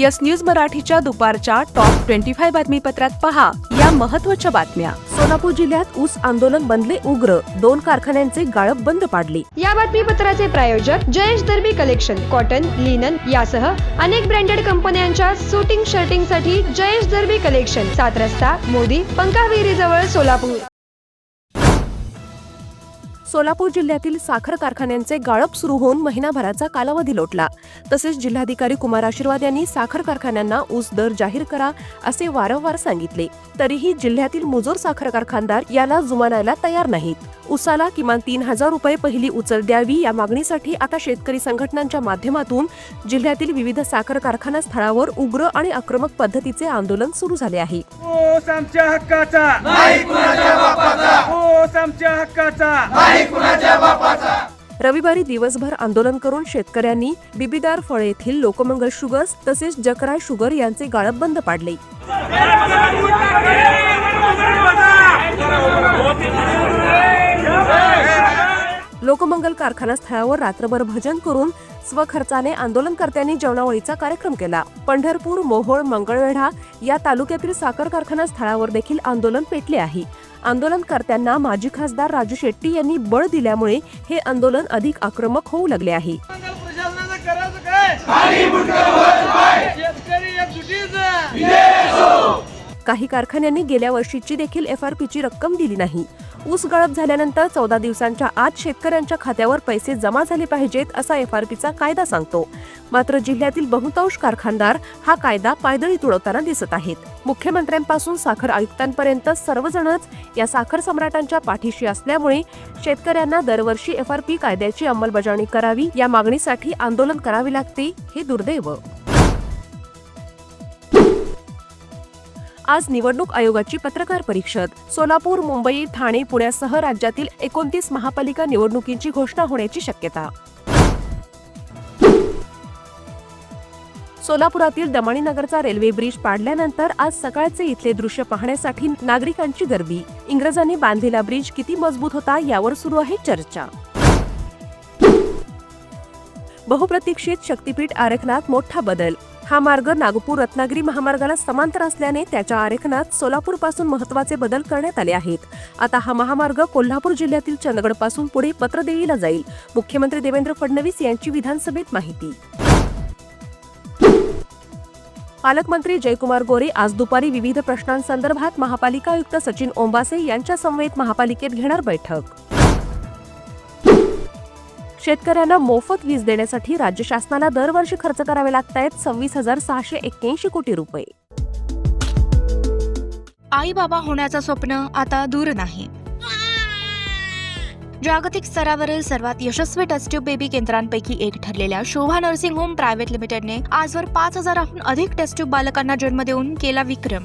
Yes news मराठीच्या दुपारच्या top twenty five बातमीपत्रात पहा. या महत्त्वाच्या बातम्या. सोलापूर जिल्ह्यात ऊस आंदोलन बनले उग्र. दोन कारखान्यांचे गाळप बंद पाडले. या बातमीपत्राचे प्रायोजक Jayesh Darbi collection cotton linen यासह अनेक ब्रँडेड कंपन्यांच्या सुटिंग शर्टिंगसाठी जयेश दर्बी कलेक्शन. सात रस्ता मोदी पंकाविहिरी जवळ सोलापूर. सोलापूर जिल्ह्यातील साखर कारखान्यांचे गाळप सुरू होऊन महिनाभराचा कालावधी लोटला. तसेच जिल्हाधिकारी कुमार आशीर्वाद यांनी साखर कारखान्यांना ऊस दर जाहीर करा असे वारंवार सांगितले. तरीही जिल्ह्यातील मुजोर साखर कारखानदार याला जुमानायला तयार नाहीत. उसाला किमान तीन हजार रुपये पहिली उचल द्यावी या मागणीसाठी आता शेतकरी संघटनांच्या माध्यमातून जिल्ह्यातील विविध साखर कारखाना स्थळावर उग्र आणि आक्रमक पद्धतीचे आंदोलन सुरू झाले आहे. आमच्या हक्काचा नाही कुणाच्या बापाचा ओस आमच्या हक्काचा. नाही कुणाच्या बापाचा. रविवारी दिवसभर आंदोलन करून शेतकऱ्यांनी बिबिदार फळे येथील लोकमंगल शुगर्स तसेच जकराय शुगर यांचे गाळप बंद पाडले. लोकमंगल कारखाना स्थळावर रात्रभर भजन करून स्वखर्चाने आंदोलनकर्त्यांनी जेवणावळीचा कार्यक्रम केला. पंढरपूर मोहोळ मंगळवेढा या तालुक्यातील साखर कारखाना स्थळावर देखील आंदोलन पेटले आहे. आंदोलनकर्त्यांना माजी खासदार राजू शेट्टी यांनी बळ दिल्यामुळे हे आंदोलन अधिक आक्रमक होऊ लागले आहे. काही कारखान्यांनी गेल्या वर्षीची देखील एफ आर पीची रक्कम दिली नाही. ऊस गळप झाल्यानंतर चौदा दिवसांच्या आत शेतकऱ्यांच्या खात्यावर पैसे जमा झाले पाहिजेत असा एफ आर पीचा कायदा सांगतो. मात्र जिल्ह्यातील बहुतांश कारखानदार हा कायदा पायदळी तुडवताना दिसत आहेत. मुख्यमंत्र्यांपासून साखर आयुक्तांपर्यंत सर्वजणच या साखर सम्राटांच्या पाठीशी असल्यामुळे शेतकऱ्यांना दरवर्षी एफ आर पी कायद्याची अंमलबजावणी करावी या मागणीसाठी आंदोलन करावे लागते हे दुर्दैव. आज निवडणूक आयोगाची पत्रकार परिषद. सोलापूर मुंबई ठाणे पुण्यासह राज्यातील एकोणतीस महापालिका निवडणुकींची घोषणा होण्याची शक्यता. सोलापुरातील दमाणी नगरचा रेल्वे ब्रिज पाडल्यानंतर आज सकाळचे इथले दृश्य पाहण्यासाठी नागरिकांची गर्दी. इंग्रजांनी बांधलेला ब्रिज किती मजबूत होता यावर सुरू आहे चर्चा. बहुप्रतीक्षित शक्तीपीठ आरक्षणात मोठा बदल. हा मार्ग नागपूर रत्नागिरी महामार्गाला समांतर असल्याने त्याच्या आरेखनात सोलापूरपासून महत्त्वाचे बदल करण्यात आले आहेत. आता हा महामार्ग कोल्हापूर जिल्ह्यातील चंदगडपासून पुढे पत्रदेवीला जाईल. मुख्यमंत्री देवेंद्र फडणवीस यांची विधानसभेत माहिती. पालकमंत्री जयकुमार गोरे आज दुपारी विविध प्रश्नांसंदर्भात महापालिका आयुक्त सचिन ओंबासे यांच्या समवेत महापालिकेत घेणार बैठक. शेतकऱ्यांना मोफत वीज देण्यासाठी राज्य शासनाला दरवर्षी खर्च करावे लागत आहेत सव्वीस हजार सहाशे एक्क्याऐंशी कोटी रुपये. आई बाबा होण्याचं स्वप्न आता दूर नाही. जागतिक स्तरावरील सर्वात यशस्वी टेस्ट्यूब बेबी केंद्रांपैकी एक ठरलेल्या शोभा नर्सिंग होम प्रायव्हेट लिमिटेडने आजवर पाच हजाराहून अधिक टेस्ट्यूब बालकांना जन्म देऊन केला विक्रम.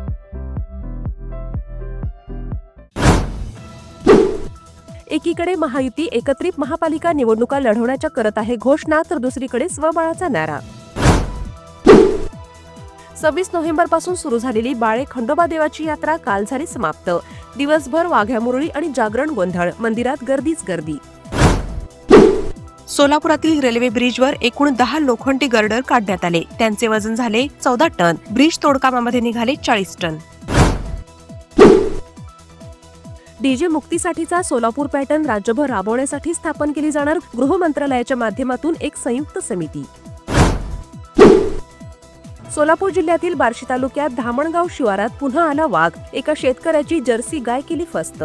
एकीकडे महायुती एकत्रित महापालिका निवडणुका लढवण्याच्या करत आहे घोषणा तर दुसरीकडे स्वबळाचा नारा. सव्वीस नोव्हेंबरपासून सुरू झालेली बाळे खंडोबा देवाची यात्रा काल झाली समाप्त. दिवसभर वाघ्या मुरळी आणि जागरण गोंधळ मंदिरात गर्दीच गर्दी. सोलापुरातील रेल्वे ब्रिजवर एकूण दहा लोखंडी गर्डर काढण्यात आले. त्यांचे वजन झाले चौदा टन. ब्रिज तोडकामामध्ये निघाले चाळीस टन. डीजे मुक्तीसाठीचा सोलापूर पॅटर्न राज्यभर राबवण्यासाठी स्थापन केली जाणार गृह मंत्रालयाच्या माध्यमातून एक संयुक्त समिती. सोलापूर जिल्ह्यातील बार्शी तालुक्यात धामणगाव शिवारात पुन्हा आला वाघ. एका शेतकऱ्याची जर्सी गाय केली फस्त.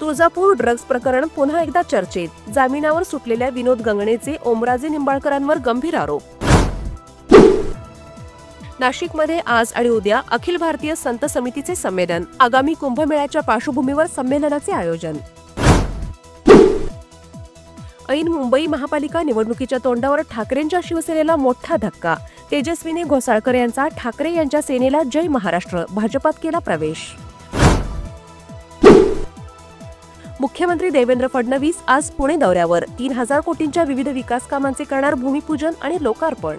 तुळजापूर ड्रग्ज प्रकरण पुन्हा एकदा चर्चेत. जामिनावर सुटलेल्या विनोद गंगणेचे ओमराजे निंबाळकरांवर गंभीर आरोप. नाशिकमध्ये आज आणि उद्या अखिल भारतीय संत समितीचे संमेलन. आगामी कुंभमेळ्याच्या पार्श्वभूमीवर संमेलनाचे आयोजन. ऐन मुंबई महापालिका निवडणुकीच्या तोंडावर ठाकरेंच्या शिवसेनेला मोठा धक्का. तेजस्वीने घोसाळकर यांचा ठाकरे यांच्या सेनेला जय महाराष्ट्र भाजपात केला प्रवेश. मुख्यमंत्री देवेंद्र फडणवीस आज पुणे दौऱ्यावर. तीन हजार कोटींच्या विविध विकास कामांचे करणार भूमिपूजन आणि लोकार्पण.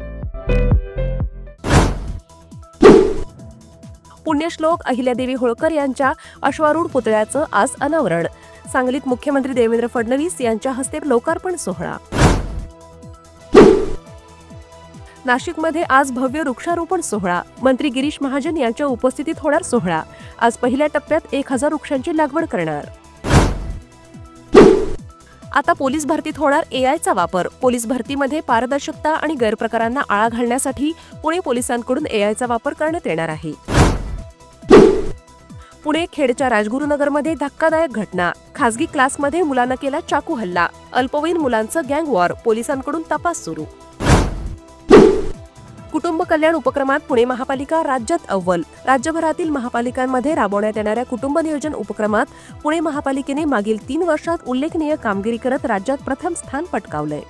पुण्यश्लोक अहिल्यादेवी होळकर यांच्या अश्वारूढ पुतळ्याचं आज अनावरण. सांगलीत मुख्यमंत्री देवेंद्र फडणवीस यांच्या हस्ते लोकार्पण सोहळा. नाशिकमध्ये आज भव्य वृक्षारोपण सोहळा. मंत्री गिरीश महाजन यांच्या उपस्थितीत होणार सोहळा. आज पहिल्या टप्प्यात एक हजार वृक्षांची लागवड करणार. आता पोलीस भरतीत होणार एआयचा वापर. पोलीस भरतीमध्ये पारदर्शकता आणि गैरप्रकारांना आळा घालण्यासाठी पुणे पोलिसांकडून एआयचा वापर करण्यात येणार आहे. पुणे खेडच्या राजगुरुनगरमध्ये धक्कादायक घटना. खासगी क्लासमध्ये मुलानं केला चाकू हल्ला. अल्पवयीन मुलांचं गँग वॉर. पोलिसांकडून तपास सुरू. कुटुंब कल्याण उपक्रमात पुणे महापालिका राज्यात अव्वल. राज्यभरातील महापालिकांमध्ये राबवण्यात येणाऱ्या कुटुंब नियोजन उपक्रमात पुणे महापालिकेने मागील तीन वर्षात उल्लेखनीय कामगिरी करत राज्यात प्रथम स्थान पटकावलंय.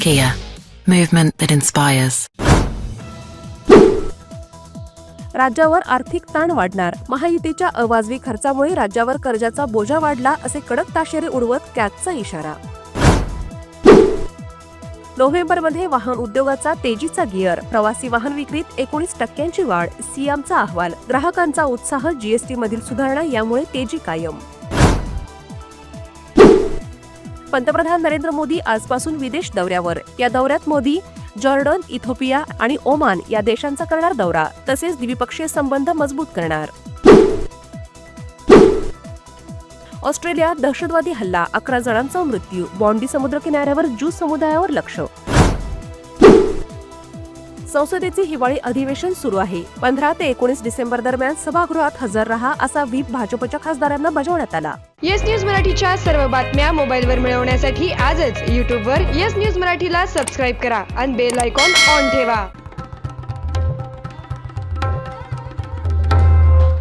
Kia, movement that inspires. राज्यावर आर्थिक ताण वाढणार. महायुतीच्या अवाजवी खर्चामुळे राज्यावर कर्जाचा बोजा वाढला असे कडक ताशेरे उडवत कॅगचा इशारा. नोव्हेंबरमध्ये वाहन उद्योगाचा तेजीचा गिअर. प्रवासी वाहन विक्रीत एकोणीस टक्क्यांची वाढ. सीएमचा अहवाल. ग्राहकांचा उत्साह जीएसटी मधील सुधारणा यामुळे तेजी कायम. पंतप्रधान नरेंद्र मोदी आजपासून विदेश दौऱ्यावर. या दौऱ्यात मोदी जॉर्डन इथोपिया आणि ओमान या देशांचा करणार दौरा. तसेच द्विपक्षीय संबंध मजबूत करणार. ऑस्ट्रेलियात दहशतवादी हल्ला अकरा जणांचा मृत्यू बॉन्डी समुद्र किनाऱ्यावर ज्यू समुदायावर लक्ष संसदेचे हिवाळी अधिवेशन सुरू आहे. पंधरा ते एकोणीस डिसेंबर दरम्यान सभागृहात हजर रहा असा व्हीप भाजपच्या खासदारांना बजावण्यात आला. येस न्यूज मराठीच्या सर्व बातम्या मोबाईलवर मिळवण्यासाठी आजच यूट्यूबवर येस न्यूज मराठीला सबस्क्राईब करा आणि बेल आयकॉन ऑन ठेवा.